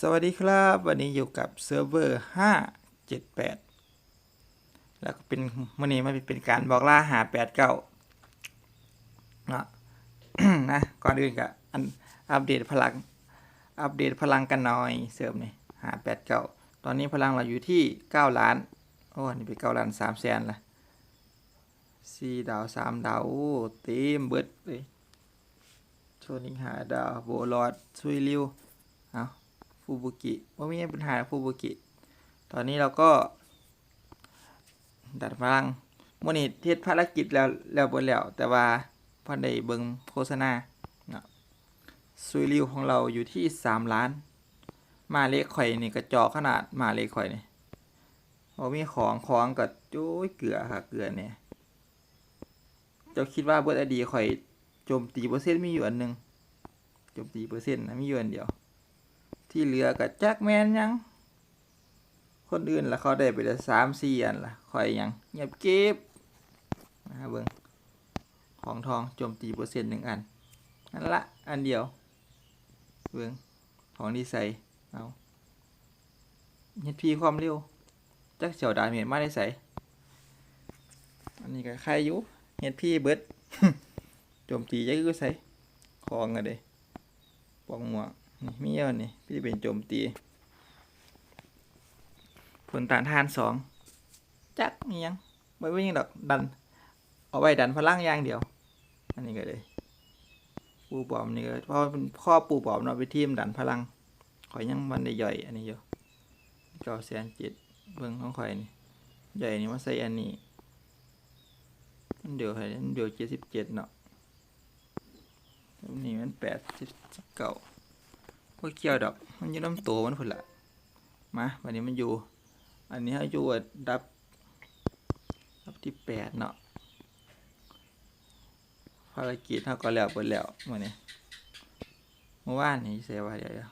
สวัสดีครับ วันนี้อยู่กับเซิร์ฟเวอร์578 แล้วก็เป็นวันนี้มันเป็นการบอกล่าหา89เนาะนะก่อนอื่นก็อันอัปเดตพลัง อัปเดตพลังกันหน่อยเสริมนี่หา89 ตอนนี้พลังเราอยู่ที่ 9 ล้าน โอ้นี่เป็น9ล้าน3แสนละสี่ดาวสามดาวโอ้เต็มเบิดเลยโชนิงหาดาวโบลอดซุยริวเอา ฟูบุกิว่ามีปัญหาฟูบุกิ ตอนนี้เราก็ดัดพลังมื่อนี้เทศภารกิจแล้วแล้วบนแล้ว แต่ว่าพอได้เบิงโฆษณาเนาะซุยริวของเราอยู่ที่สามล้าน มาเล็กข่อยนี่กระจอกขนาดมาเล็กข่อยนี่ว่ามีของของกับโจ้ยเกลือค่ะเกลือเนี่ยเจ้าคิดว่าเบิร์ดอดีข่อยโจมตีเปอร์เซ็นต์มีอยู่อันหนึ่งโจมตีเปอร์เซ็นต์นะมีอยู่อันเดียว ที่เหลือกับแจ็คแมนยัง คนอื่นละเขาได้ไปละสามสี่อันละคอยยังเงียบเก็บนะครับเบิ้งของทองโจมตีเปอร์เซ็นต์หนึ่งอันนั่นละอันเดียวเบิ้งของดีไซน์เอาเฮ็ดพีความเร็วจักเสียวดาเมจมาได้ใส่อันนี้ก็ใครอยู่เฮ็ดพีเบิดโจมตีจักคือใส่ของอะเด้ปองหมวก มีเยอะนี่พี่เป็นโจมตี ผลต้านทานสองจักมียังไม่ว่ยังดอกดัน เอาไว้ดันพลังอย่างเดียว อันนี้ก็เลย ปูปอมนี่ก็เพราะเป็นข้อปูปอมเนาะไปทีมดันพลังข่อยยังมันได้ย่อยอันนี้อยู่เก้าแสนเจ็ดเบิ่งของข่อยนี่ใหญ่นี่มาใส่อันนี้มันเดี๋ยวให้มันเดี๋ยวเจ็ดสิบเจ็ดเนาะอันนี่มันแปดสิบเก้า พวกเกี่ยวดอก มันอยู่น้ำตัวมันพุ่นละมาวันนี้มันอยู่ อันนี้ให้อยู่ดับ ดับที่แปดเนาะภารกิจเท่าก็แล้วเปิดแล้วมื่อนี้เมื่อวานนี้เสียว่าเดี๋ยวเรียว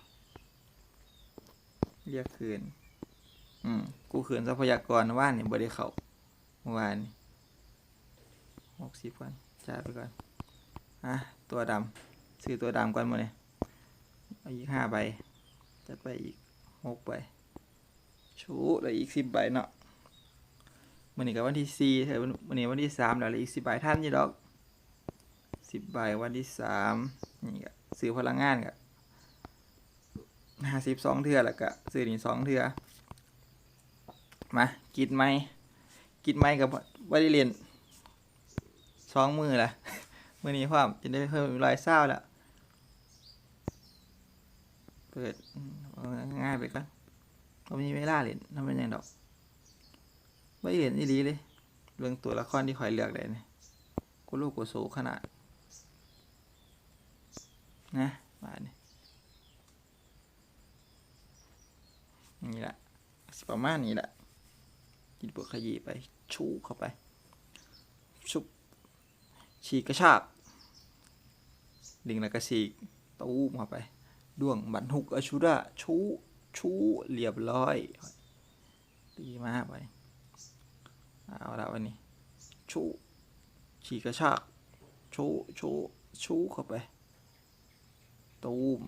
เรียกคืน อืมกูคืนทรัพยากรเมื่านนี่บ่ได้เข้าเมื่อวานนี่หกสิบก่อนจ่ายไปก่อนอะตัวดำซื้อตัวดำก่อนมื่อนี้ เอาอีกห้าใบ จัดไปอีกหกใบ ชูเหลืออีกสิบใบเนาะวันนี้ก็วันที่สี่เถอะวันนี้วันที่สามแล้วเหลืออีกสิบใบท่านยี่ดอกสิบใบวันที่สามนี่ก็ซื้อพลังงานก็ห้าสิบสองเทือแล้วก็ซื้อหนี่งสองเทือมากิดไหมกิดไหมกับวันที่เรียนสองมือละมือนี้ความจะได้เพิ่มรอยเศร้าแล้ว เปิดง่ายไปก่อนเขามีเวลาเล่นทำเป็นยังดอกไม่เห็นอีหลีเลยเรื่องตัวละครที่คอยเลือกได้เนี่ยกูลูกกูสูขนาด นะมาเนี่ยนี่แหละสิประมาณนี้แหละกินเปลือกขยี้ไป ชูเข้าไป ชุบฉีกกระชาก ดึงแล้วก็ฉีกตู้มเข้าไป ด้วงบันหุกอชุระชูชูเรียบร้อยดีมากไปเอาละวันนี้ชูฉีกกระชากชูชูชูเข้าไป ตูม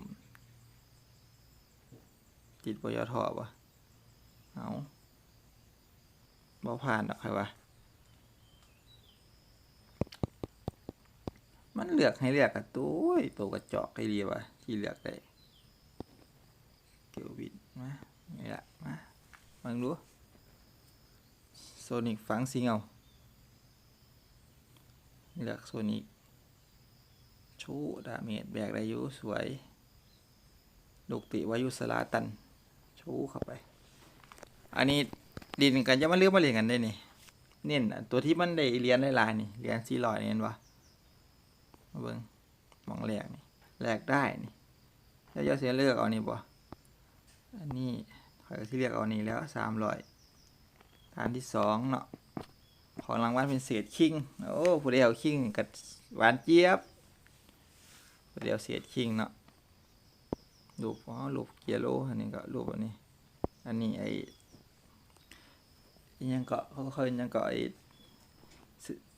ติดปยทวะเอาบ่ผ่านดอกใครวะมันเลือกให้เลือกกับตัวตัวกระจอกให้ดีวะที่เลือกได้ เกี่ยวบิดมานี่ละมาฟังดูโซนิกฟังสิงเอาเลือกโซนิกชูดาเมจแบกได้ยูสวยลูกติวายุสลาตัน ชูเข้าไป อันนี้ดินกันจะมาเลือกมาเรียนกันได้นี่เน้นอันตัวที่มันได้เรียนได้ลายนี่เรียนสี่ร้อยนี่เห็นปะมาเบิ่งมองแหลกนี่แหลกได้นี่แล้วยอเสียเลือกเอานี่บ่ อันนี้ข่อยที่เรียกเอานี้แล้วสามร้อยฐานที่สองเนาะของรางวัลเป็นเศษคิงโอ้ผู้เดียวคิงกับหวานเจี๊ยบผู้เดียวเศษคิงเนาะรูปอ๋อรูปเกียโลอันนี้ก็รูปอันนี้ อันนี้ไอยังเก็เขาเคยยังเก็ไอ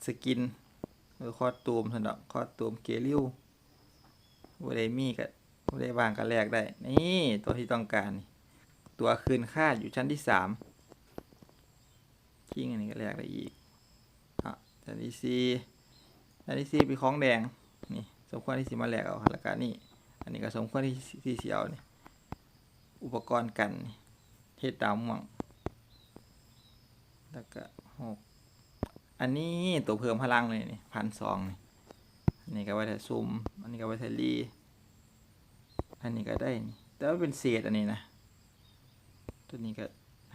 สกินเออคอตูมสนดอคอตูมเกลิวผู้ใดมีกับ ผู้ใดว่างก็แลกได้ นี่ตัวที่ต้องการ ตัวคืนค่าอยู่ชั้นที่สามคิงอันนี้ก็แลกได้อีกอะชั้นที่สี่ชั้นที่สี่เป็นของแดง นี่สมควรที่สิมาแลกเอาแล้วก็นี่ อันนี้ก็สมควรที่ที่สิเอานี่ อุปกรณ์กันเฮ็ดาวม่วงแล้วก็หกอันนี้ตัวเพิ่มพลังเลยนี่พันสองนี่อันนี้ก็ไว้ถ่ายซูมอันนี้ก็ไว้ถ่รี อันนี้ก็ได้นี่แต่ว่าเป็นเศษอันนี้นะ ตัวนี้ก็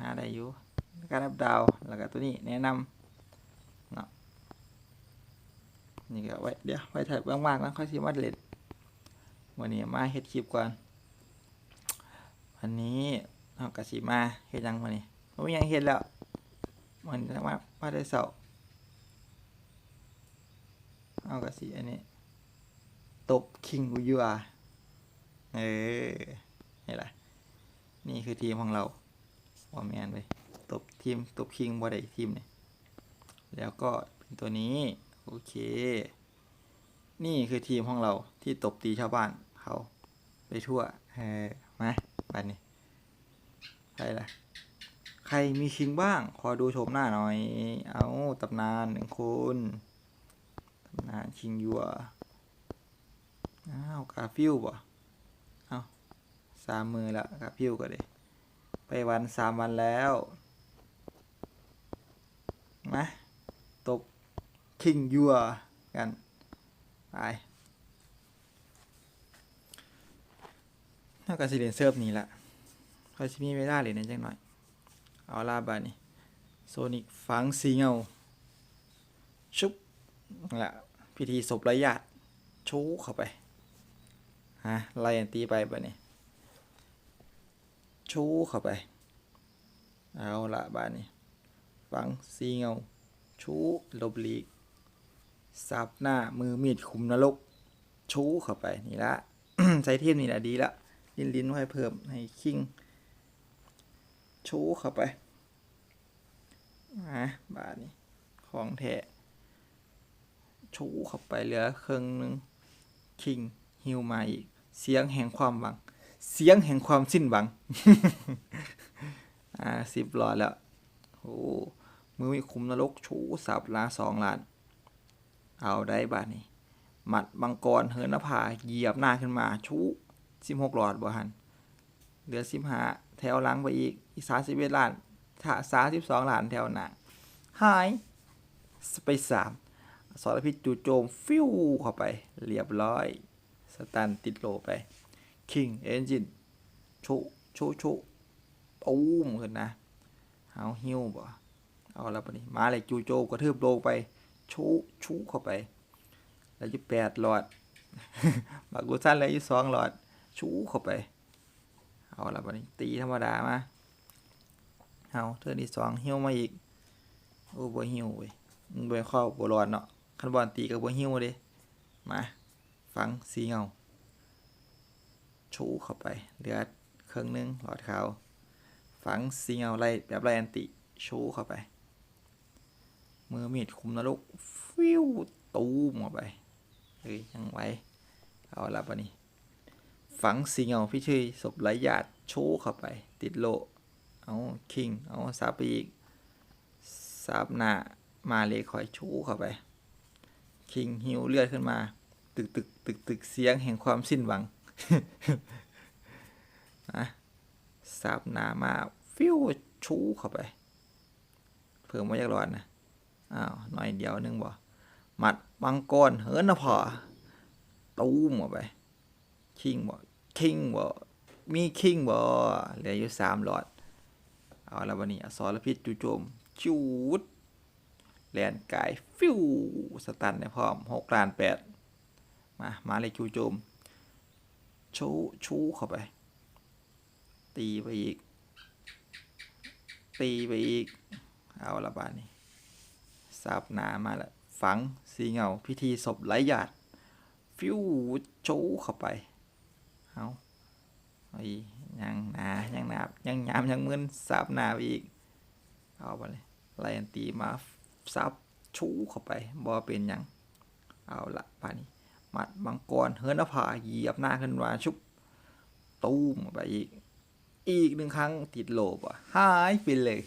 หาได้อยู่การรับดาว แล้วก็ตัวนี้แนะนำเนาะ นี่ก็ไว้เดี๋ยวไว้ถ่ายว่างๆแล้วค่อยสิมาเล่นวันนี้มาเฮ็ดคลิปก่อน วันนี้เอากระสีมาเฮ็ดยังวันนี้ผมมีหยังเฮ็ดแล้วมันจะมามาได้เสาเอากระสีอันนี้ ตบคิงอุยูอา เออนี่แหละนี่คือทีมของเราวอร์แมนไปตบทีมตบคิงบ่ได้ทีมเนี่ยแล้วก็เป็นตัวนี้ โอเค นี่คือทีมของเราที่ตบตีชาวบ้านเขาไปทั่วเออมาบ้านนี้ใครล่ะ ใครมีคิงบ้าง ขอดูชมหน้าหน่อย เอาตำนานหนึ่งคนตำนานคิงยัวอ้าวกาฟิวบ่ สามมือและกาฟิวก็เลยไปวันสามวันแล้วมาตบคิงยัวกันไปน่าก็สิเรียนเซิร์ฟนี้ละค่อยสิมีเวลาเรียนจังหน่อย เอาล่าบานี่โซนิกฝังสีเงา ชุบละพิธีศพร้ญาติชูเข้าไป ฮะไล่ตีไปบานี่ ชูเข้าไป เอาละบ้านี่ฝังสีเงา ชูลบหลีกสับหน้ามือมีดคุมนรก ชูเข้าไป นี่ละใช้เทียมนี่แหละดีละลิ้นลิ้นไว้เพิ่มให้คิง ชูเข้าไปมาบาทนี้ ของแท้ชูเข้าไปเหลือครึ่งหนึ่งคิงฮิวมาอีก เสียงแห่งความหวัง เสียงแห่งความสิ้นหวัง อ่าสิบหลอดแล้วโอ้มือมีคุมนรกชูสับลาสองล้าน เอาได้บาทนี้หมัดมังกรเหินนภาเหยียบหน้าขึ้นมา ชูสิบหกหลอดบ่หันเหลือสิบห้าแถวหลังไปอีก อีสามสิบเอ็ดล้านถ้าสามสิบสองล้านแถวหน้าหายไปสามสารพิษจู่โจมฟิวเข้าไป เรียบร้อย สตันติดโลไป คิงเอนจินชุชุชุตูมขึ้นนะเอาฮิวบ่เอาแล้วปะนี่มาเลยจูโจกระทืบโลงไป ชุชุเข้าไป แล้วยี่แปดหลอดบากูสั้นแล้วยี่สองหลอด ชูเข้าไป เอาและบัดนี้ตีธรรมดามาเอาเทือที่สองหิ้วมาอีกโอ้บ่หิ้วเว้ยมันบ่เข้าบ่รอดเนาะคันบอลตีกับบ่หิ้วเด้มา ฟังสีเงา ชูเข้าไปเหลือเครื่องหนึงหลอดขาวฝังสีเงาไล่แบบไล่อันติชูเข้าไป มือมีดคุมนรกฟิวตูมเข้าไปเฮ้ยยังไหวเอาละบัดนี้ฝังสีเงาพี่ชื่อศพไหลหยาดชว์เข้าไป ติดโล เอาคิงเอาสาบอีกสาบหน้ามาเลยคอยชว์เข้าไป คิงหิวเลือดขึ้นมา ตึกตึกตึกตึกเสียงแห่งความสิ้นหวัง นะสาบหน้ามาฟิวชูเข้าไป เพิ่มมาจากหลอดนะอ้าวหน่อยเดียวนึงบ่หมัดมังกรเหินนะพอตู้มออกไป คิงบ่คิงบ่มีคิงบ่เหลืออยู่สามหลอด เอาและวันนี้อสรพิษจู่โจมจูดแลนกาย ฟิวสตันในพร้อมหกล้านแปดมา มาเลยจู่โจม ชูชูเข้าไป ตีไปอีก ตีไปอีก เอาละบานนี้สับหนามาล้วฝังสีเงา พิธีศพไร้ญาติฟิวโชเข้าไป เอาไอ้ยังหนายังหนาบยังยามยังมึนสับหนาไปอีก เอาไปเลยไล่อันตีมาซับชูเข้าไปบอเป็นยัง เอาละป่านี้ มัดมังกรเฮิร์นผาเหยียบหน้าขึ้นมาชุบตู้มไปอีก อีกหนึ่งครั้งติดโลบอะหายไปเลย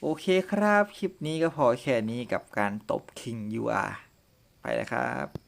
โอเคครับ คลิปนี้ก็พอแค่นี้กับการตบคิงยูอาไปแล้วครับ